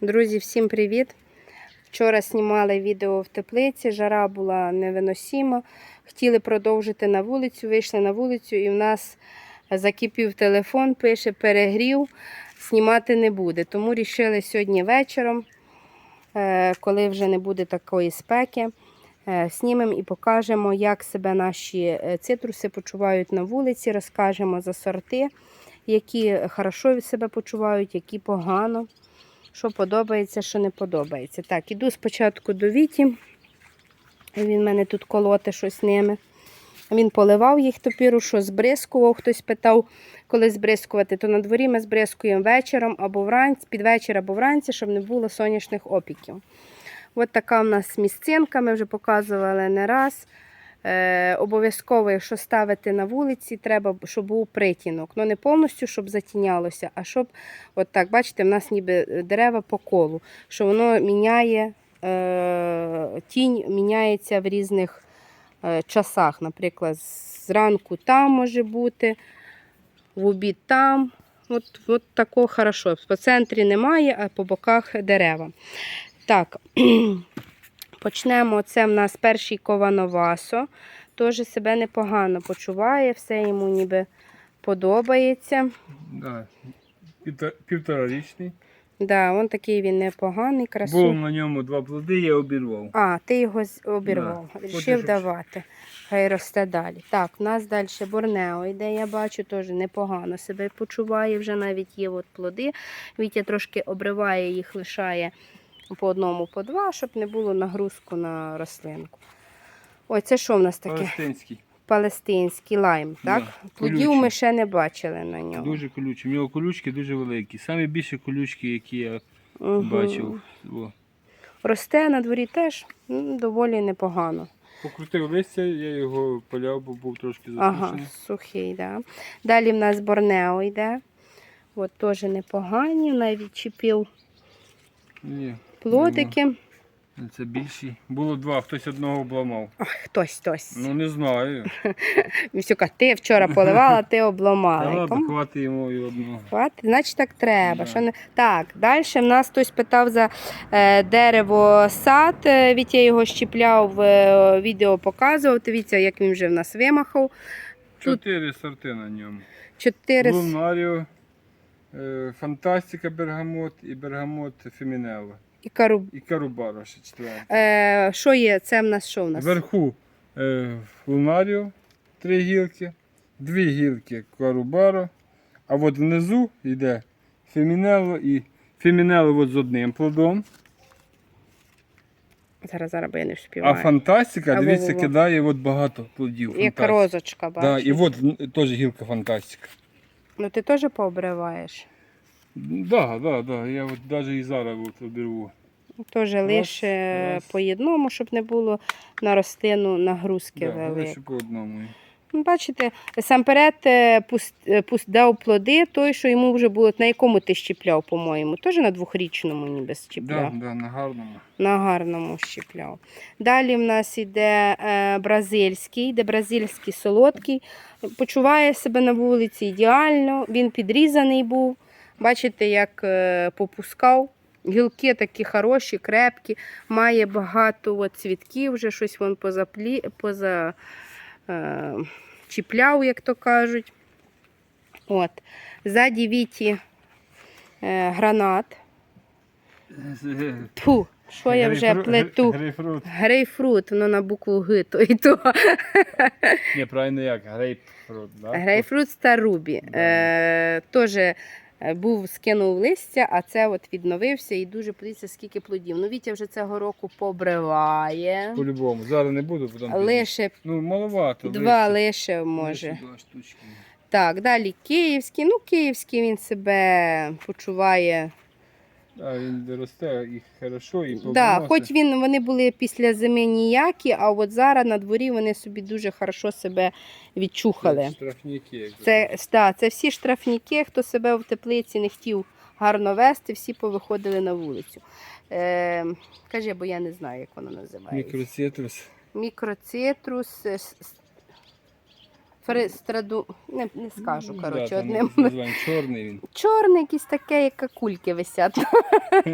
Друзі, всім привіт! Вчора знімали відео в теплиці, жара була невиносима. Хотіли продовжити на вулицю, вийшли на вулицю і в нас закипів телефон, пише перегрів, знімати не буде. Тому вирішили сьогодні вечором, е, коли вже не буде такої спеки, е, знімемо і покажемо, як себе наші е, цитруси почувають на вулиці, розкажемо за сорти, які хорошо себе почувають, які погано що подобається, що не подобається. Так, іду спочатку до Віті. Він мене тут колоте щось ними. Він поливав їх топіру, що збризкував. Хтось питав, коли збризкувати, то на дворі ми збризкуємо вечором або вранці, під вечір або вранці, щоб не було сонячних опіків. Ось така в нас місцинка, ми вже показували не раз. Е, обов'язково, якщо ставити на вулиці, треба, щоб був притінок. Ну не повністю, щоб затінялося, а щоб, от так, бачите, в нас ніби дерева по колу, що воно міняє, е, тінь міняється в різних е, часах. Наприклад, зранку там може бути, в обід там. От, от тако хорошо. По центрі немає, а по боках дерева. Так, Почнемо. Це в нас перший Ковановасо. Теж себе непогано почуває, все йому ніби подобається. Да. Півторарічний. Да, він такий він непоганий, Був красу. на ньому два плоди, я обірвав. А, ти його обірвав. Да. Рішив давати. Хай росте далі. Так, у нас далі Борнео йде, я бачу, теж непогано себе почуває. Вже навіть є от плоди. Вітя трошки обриває їх, лишає по одному, по два, щоб не було нагрузку на рослинку. Ой, це що в нас таке? Палестинський. Палестинський лайм, так? Да, Плодів ми ще не бачили на ньому. Дуже колючий. У нього колючки дуже великі. Самі більші колючки, які я Мгм. бачив. О. Росте на дворі теж м, доволі непогано. Покрутив листя, я його поляв, бо був трошки Ага, засушений. сухий, да. Далі в нас Борнео йде. От теж непогані, навіть чіпив Ні, плодики. це більші. Було два, хтось одного обламав. Ах, хтось, хтось. Ну не знаю. Місюка, ти вчора поливала, ти Та ладно, хватить йому і одного. Хватить? Значить так треба. Да. Що не... Так, далі в нас хтось питав за е, дерево сад. Е, Вітя його щіпляв, е, відео показував. Дивіться, як він вже в нас вимахав. Чотири сорти на ньому. Чотири. Лунаріо, е, Фантастика Бергамот і Бергамот Фемінело. І кару... І Карубаро ще четвертий. е, що є? Це в нас що в нас? Вверху е, Лунаріо три гілки, дві гілки Карубаро, а от внизу йде Фемінело і Фемінело от з одним плодом, Зараз, зараз, бо я не а фантастика, А, дивіться, во-во-во. кидає от багато плодів. Як фантастики. розочка, Да, бачиш? і от м, теж гілка фантастика. Ну ти теж пообриваєш. Да, да, да. Я от навіть і зараз от обірву. Теж лише раз. по одному, щоб не було на рослину нагрузки Да, лише по одному. Ну, Бачите, сам перед пуст, е, пуст, дав плоди, той, що йому вже було, на якому ти щіпляв, по-моєму, теж на двохрічному ніби Да, щіпляв. да, на гарному. На гарному щіпляв. Далі в нас йде е, бразильський, де бразильський солодкий. Почуває себе на вулиці ідеально, він підрізаний був. Бачите, як е, попускав. Гілки такі хороші, крепкі, має багато от, цвітків, вже щось він позаплі, поза, е, чіпляв, як то кажуть. От. Ззаді віті е, гранат. Тьфу, що я вже Грейпфру- плету? Грейпфрут. Грейпфрут, воно на букву Г, то і то. Ні, правильно як? Грейпфрут, да? Грейпфрут старубі. Е, теж був, скинув листя, а це от відновився і дуже подивіться, скільки плодів. Ну, Вітя вже цього року побриває. По-любому. Зараз не буду, потім. Лише Ну, маловато. два лише. лише може. Лише два штучки. Так, далі київський. Ну, київський він себе почуває. А він росте і хорошо, і Да, хоч він, вони були після зими ніякі, а от зараз на дворі вони собі дуже хорошо себе відчухали. Штрафники. як Це, да, це всі штрафніки, хто себе в теплиці не хотів гарно вести, всі повиходили на вулицю. Е, кажи, бо я не знаю, як воно називається. Мікроцитрус. Мікроцитрус, с- не, не скажу, Ну, коротше, да, одним. називаємо чорний він. Чорний, якийсь таке, як кульки висять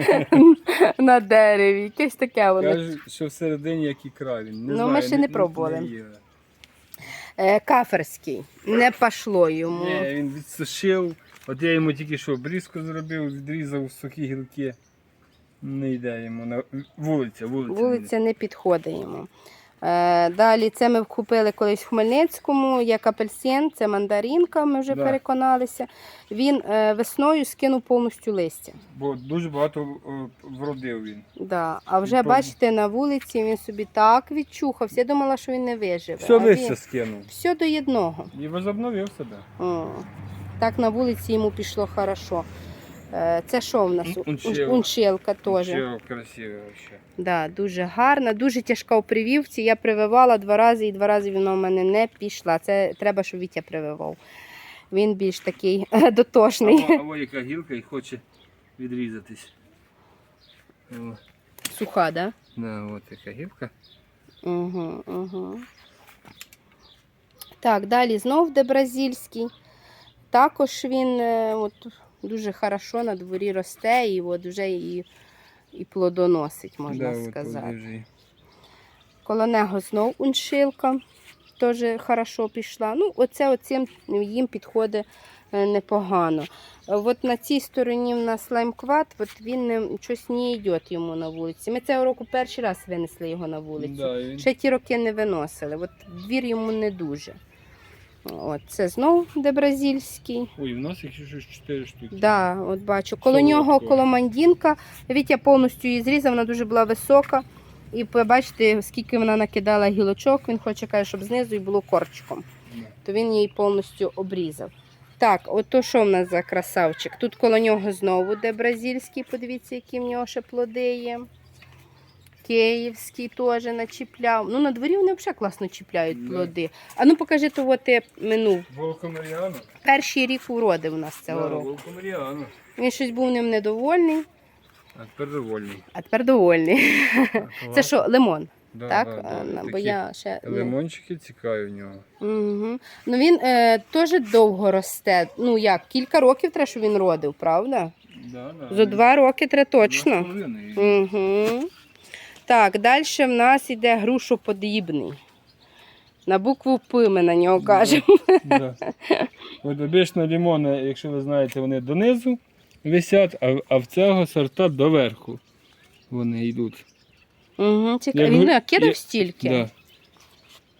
на дереві. Якесь таке воно. Кажуть, що всередині як ікра він. Не Ну, знаю, ми ще не пробували. Е, каферський. Не пішло йому. Ні, він відсушив. От я йому тільки що обрізку зробив, відрізав сухі гілки. Не йде йому на вулиця, вулиця. Вулиця не підходить йому. Е, далі це ми купили колись в Хмельницькому, як апельсин, це мандаринка, ми вже Да. переконалися. Він е, весною скинув повністю листя. Бо дуже багато вродив він. Да. А вже Він бачите, на вулиці він собі так відчухався. Я думала, що він не виживе. Все а листя він... скинув. Все до єдного. І возобновив себе. О, так на вулиці йому пішло хорошо. Е, Це що в нас? Ун- Ун- унчилка. Унчилка теж. Все красиве вообще. Да, дуже гарна, дуже тяжка у прививці. Я прививала два рази і два рази вона в мене не пішла. Це треба, щоб Вітя прививав. Він більш такий дотошний. Або, або яка гілка і хоче відрізатись. О, Суха, да? да, от яка гілка. Угу, угу. Так, далі знов де бразильський. Також він е, от, дуже хорошо на дворі росте і от вже і, і плодоносить, можна да, сказати. Коло нього знов уншилка, теж хорошо пішла. Ну, оце оцим їм підходить е, непогано. От на цій стороні в нас лаймкват, от він не, щось не йде йому на вулиці. Ми цього року перший раз винесли його на вулицю. Да, він... Ще ті роки не виносили. От двір йому не дуже. От, це знов де бразильський. Ой, в нас їх ще 4 штуки. Да, от бачу. Коло Солодко. нього коло мандінка. Вітя повністю її зрізав, вона дуже була висока. І побачите, скільки вона накидала гілочок. Він хоче каже, щоб знизу і було корчиком. То він її повністю обрізав. Так, от то що в нас за красавчик? Тут коло нього знову де бразильський, подивіться, які в нього ще плоди є. Київський теж начіпляв. Ну, на дворі вони взагалі класно чіпляють плоди. А ну покажи, то ти минув. Волкомаріано. Перший рік уроди у нас цього року. Волкомаріано. Він щось був ним недовольний, А тепер довольний. а тепер довольний. Це що, лимон, Да, так? да, А, да. Бо Такі я ще. ну, Лимончики цікаві в нього. Угу. Ну він е, теж довго росте. Ну як, кілька років треба, щоб він родив, правда? Да, да. За два роки треба точно. Угу. Так, далі в нас йде грушоподібний. На букву П ми на нього кажемо. Да. От обично лимони, якщо ви знаєте, вони донизу висять, а, а в цього сорта доверху вони йдуть. Угу. Цікаво. Він накидав стільки. Да.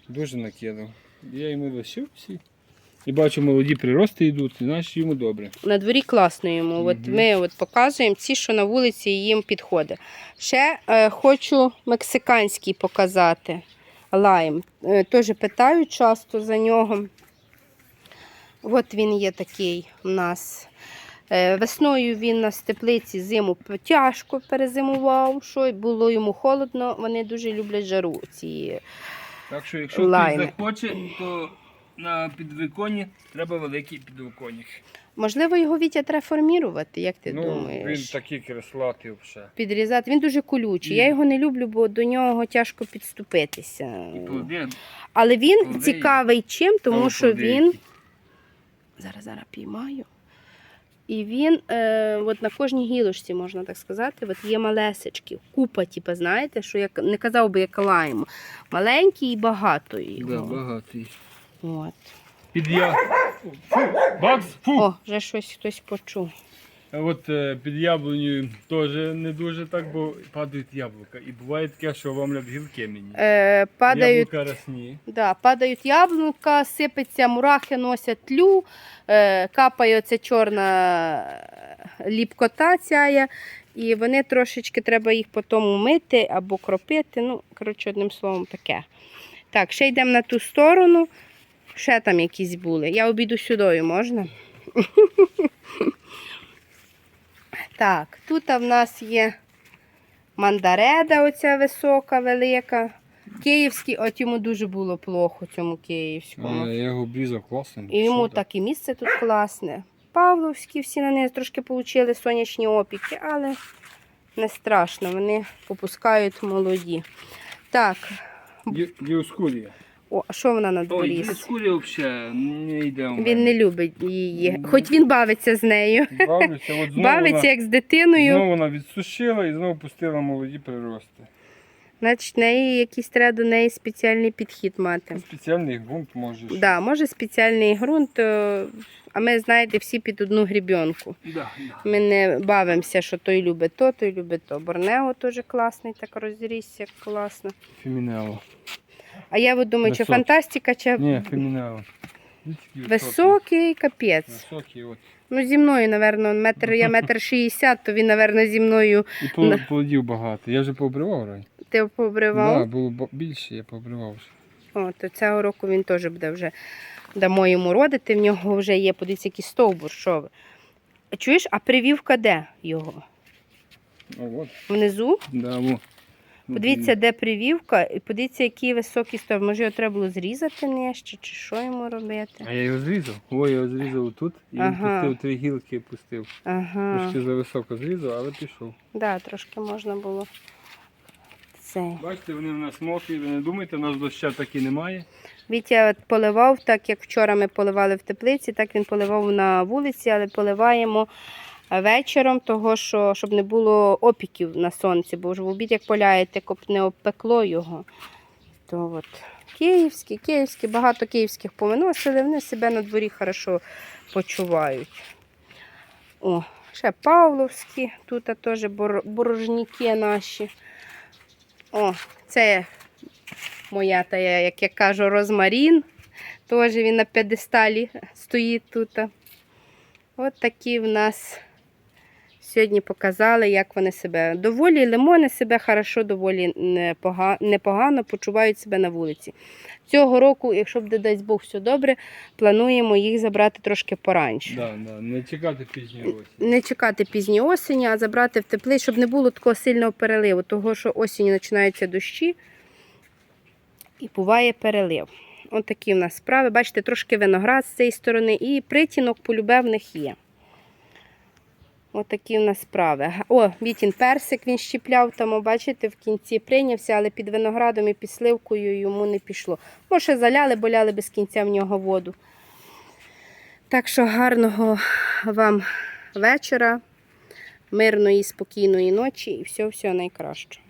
Дуже накидав. Я йому лишив всі. І бачу, молоді прирости йдуть, і значить йому добре. На дворі класно йому. От ми от показуємо ці, що на вулиці їм підходить. Ще е, хочу мексиканський показати. Лайм. Е, теж питають часто за нього. От він є такий у нас. Е, Весною він на теплиці зиму тяжко перезимував, що було йому холодно. Вони дуже люблять жару. Ці. Так що, якщо Лайми. хтось захоче, то на підвиконні треба великий підвиконник. Можливо, його Вітя треба формірувати, як ти ну, думаєш? він такий креслатий вже. підрізати. Він дуже колючий. І- Я його не люблю, бо до нього тяжко підступитися. І плоди Але він плоди цікавий чим, тому але що плоди він. Зараз зараз піймаю. І він е, от на кожній гілочці, можна так сказати, от є малесечки, купа, типу, знаєте, що як не казав би як лайм. Маленький і багато його. Да, багатий. От. Під я... Фу, бакс, фу! О, вже щось хтось почув. От е, під яблунею теж не дуже так, бо падають яблука. І буває таке, що вам гілки мені. Е, падають Яблука росні. Да, падають яблука, сипеться, мурахи носять тлю, е, капає оця чорна е, ліпкота цяя, і вони трошечки треба їх потім мити або кропити. Ну, коротше, одним словом, таке. Так, ще йдемо на ту сторону. Ще там якісь були. Я обійду сюди, можна? Так, тут в нас є мандареда, оця висока, велика. Київський, от йому дуже було плохо цьому київському. я його обрізав класно. І йому так і місце тут класне. Павловські всі на них трошки отримали сонячні опіки, але не страшно, вони попускають молоді. Так, Діоскурія. О, а що вона на Ой, дворі? без курі взагалі не йде. у мене. Він не любить її. Хоч він бавиться з нею. Бавлюся, от знову Бавиться вона, як з дитиною. знову вона відсушила і знову пустила молоді прирости. Значить, в неї якийсь треба до неї спеціальний підхід мати. Спеціальний ґрунт можеш. Да, може спеціальний ґрунт, е, а ми, знаєте, всі під одну грібінку. Да, да. Ми не бавимося, що той любить то, той любить то. Борнео теж класний, так розрісся, класно. Фемінело. А я от думаю, чи Високий. фантастика, чи Ні, фемінело. Високий. капець. Високий, от. Ну, зі мною, напевно, метр, я метр шістдесят, то він, напевно, зі мною І На. плодів багато. Я вже пообривав рай. ти Да, побривав. було більше, я пообривав вже. О, то цього року він теж буде вже дамо йому родити. В нього вже є, подивіться, який стовбур, що ви. Чуєш, а привівка де його? О, от. Внизу? Да, во. Подивіться, де привівка, і подивіться, який високий стовбур. Може, його треба було зрізати нижче, чи що йому робити? А я його зрізав. О, я його зрізав тут і він Ага. пустив три гілки пустив. Ага. Трошки за високо зрізав, але пішов. Да, трошки можна було. Це. Бачите, вони в нас мокрі, ви не думайте, у нас доща так і немає. Вітя от поливав, так як вчора ми поливали в теплиці, так він поливав на вулиці, але поливаємо вечором, того, що, щоб не було опіків на сонці, бо ж в обід, як поляєте, не обпекло його. То от. Київські, київські, багато київських повиносили, вони себе на дворі хорошо почувають. О, ще Павловські, тут теж бор- борожніки наші. О, це моя, та я, як я кажу, розмарін. Теж він на п'єдесталі стоїть тут. От такі в нас сьогодні показали, як вони себе. Доволі лимони себе хорошо, доволі непогано почувають себе на вулиці. Цього року, якщо буде дасть Бог все добре, плануємо їх забрати трошки пораньше. Да, да, не чекати пізньої осені. Не чекати пізні осені, а забрати в теплий, щоб не було такого сильного переливу, того що осінню починаються дощі і буває перелив. Ось такі в нас справи. Бачите, трошки виноград з цієї сторони і притінок полюбе в них є. Ось такі в нас справи. О, Вітін персик він щіпляв там, бачите, в кінці прийнявся, але під виноградом і під сливкою йому не пішло. Може, заляли, боляли без кінця в нього воду. Так що гарного вам вечора, мирної, спокійної ночі і все-все найкраще.